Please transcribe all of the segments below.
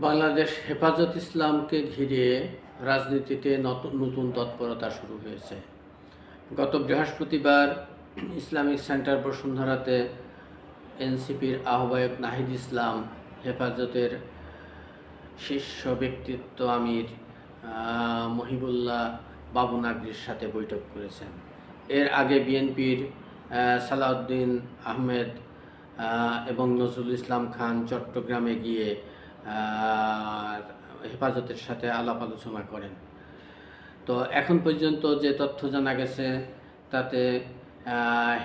বাংলাদেশ হেফাজত ইসলামকে ঘিরে রাজনীতিতে নত- নতুন তৎপরতা শুরু হয়েছে। গত বৃহস্পতিবার ইসলামিক সেন্টার বসুন্ধরাতে এনসিপির আহ্বায়ক নাহিদ ইসলাম হেফাজতের শীর্ষ ব্যক্তিত্ব আমির মহিবুল্লাহ বাবু নাগরির সাথে বৈঠক করেছেন। এর আগে বিএনপির সালাউদ্দিন আহমেদ এবং নজরুল ইসলাম খান চট্টগ্রামে গিয়ে হেফাজতের সাথে আলাপ আলোচনা করেন। তো এখন পর্যন্ত যে তথ্য জানা গেছে, তাতে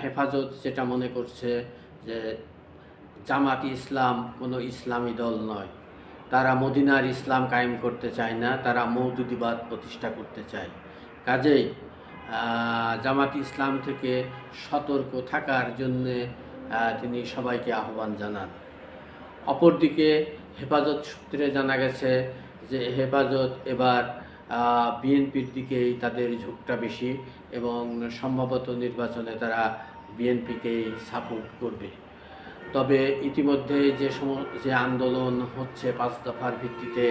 হেফাজত যেটা মনে করছে যে জামাতি ইসলাম কোনো ইসলামী দল নয়। তারা মদিনার ইসলাম কায়েম করতে চায় না, তারা মৌদুদিবাদ প্রতিষ্ঠা করতে চায়। কাজেই জামাতি ইসলাম থেকে সতর্ক থাকার জন্যে তিনি সবাইকে আহ্বান জানান। অপরদিকে হেফাজত সূত্রে জানা গেছে যে হেফাজত এবার বিএনপির দিকেই তাদের ঝোঁকটা বেশি এবং সম্ভবত নির্বাচনে তারা বিএনপিকেই সাপোর্ট করবে। তবে ইতিমধ্যে যে সম যে আন্দোলন হচ্ছে পাঁচ দফার ভিত্তিতে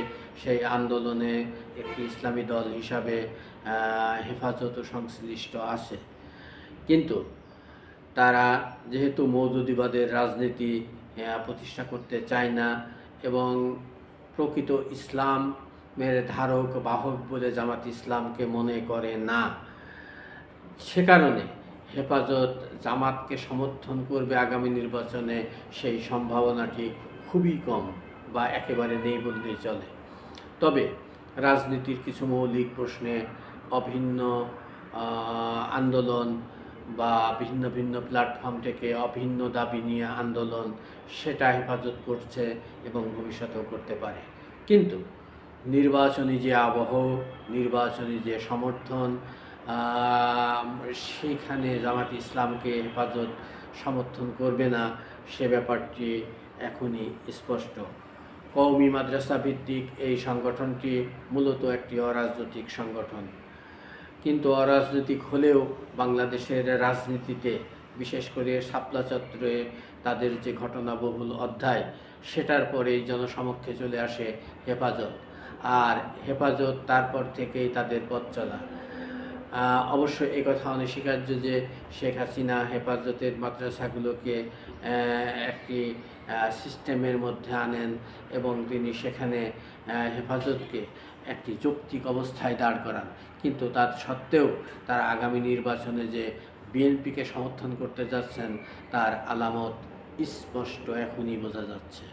সেই আন্দোলনে একটি ইসলামী দল হিসাবে আহ, হেফাজতও সংশ্লিষ্ট আছে। কিন্তু তারা যেহেতু মৌদুদিবাদের রাজনীতি প্রতিষ্ঠা করতে চায় না এবং প্রকৃত ইসলাম ইসলামের ধারক, বাহক বলে জামাত ইসলামকে মনে করে না। সে কারণে হেফাজত জামাতকে সমর্থন করবে আগামী নির্বাচনে, সেই সম্ভাবনাটি খুবই কম বা একেবারে নেই বললেই চলে। তবে রাজনীতির কিছু মৌলিক প্রশ্নে অভিন্ন আন্দোলন বা ভিন্ন ভিন্ন প্ল্যাটফর্ম থেকে অভিন্ন দাবি নিয়ে আন্দোলন সেটা হেফাজত করছে এবং ভবিষ্যতেও করতে পারে। কিন্তু নির্বাচনী যে আবহ নির্বাচনী যে সমর্থন আহ, সেইখানে জামাত ইসলামকে হেফাজত সমর্থন করবে না সে ব্যাপারটি এখনই স্পষ্ট। কওমি মাদ্রাসা ভিত্তিক এই সংগঠনটি মূলত একটি অরাজনৈতিক সংগঠন। কিন্তু অরাজনৈতিক হলেও বাংলাদেশের রাজনীতিতে, বিশেষ করে শাপলা চত্বরে তাদের যে ঘটনাবহুল অধ্যায়, সেটার পরেই জনসমক্ষে চলে আসে হেফাজত। আর হেফাজত তারপর থেকেই তাদের পথ চলা। অবশ্য এই কথা অনস্বীকার্য যে শেখ হাসিনা হেফাজতের মাদ্রাসাগুলোকে একটি সিস্টেমের মধ্যে আনেন এবং তিনি সেখানে হেফাজতকে একটি যৌক্তিক অবস্থায় দাঁড় করান। কিন্তু তার সত্ত্বেও তার আগামী নির্বাচনে যে বিএনপিকে সমর্থন করতে যাচ্ছেন, তার আলামত স্পষ্ট এখনই বোঝা যাচ্ছে।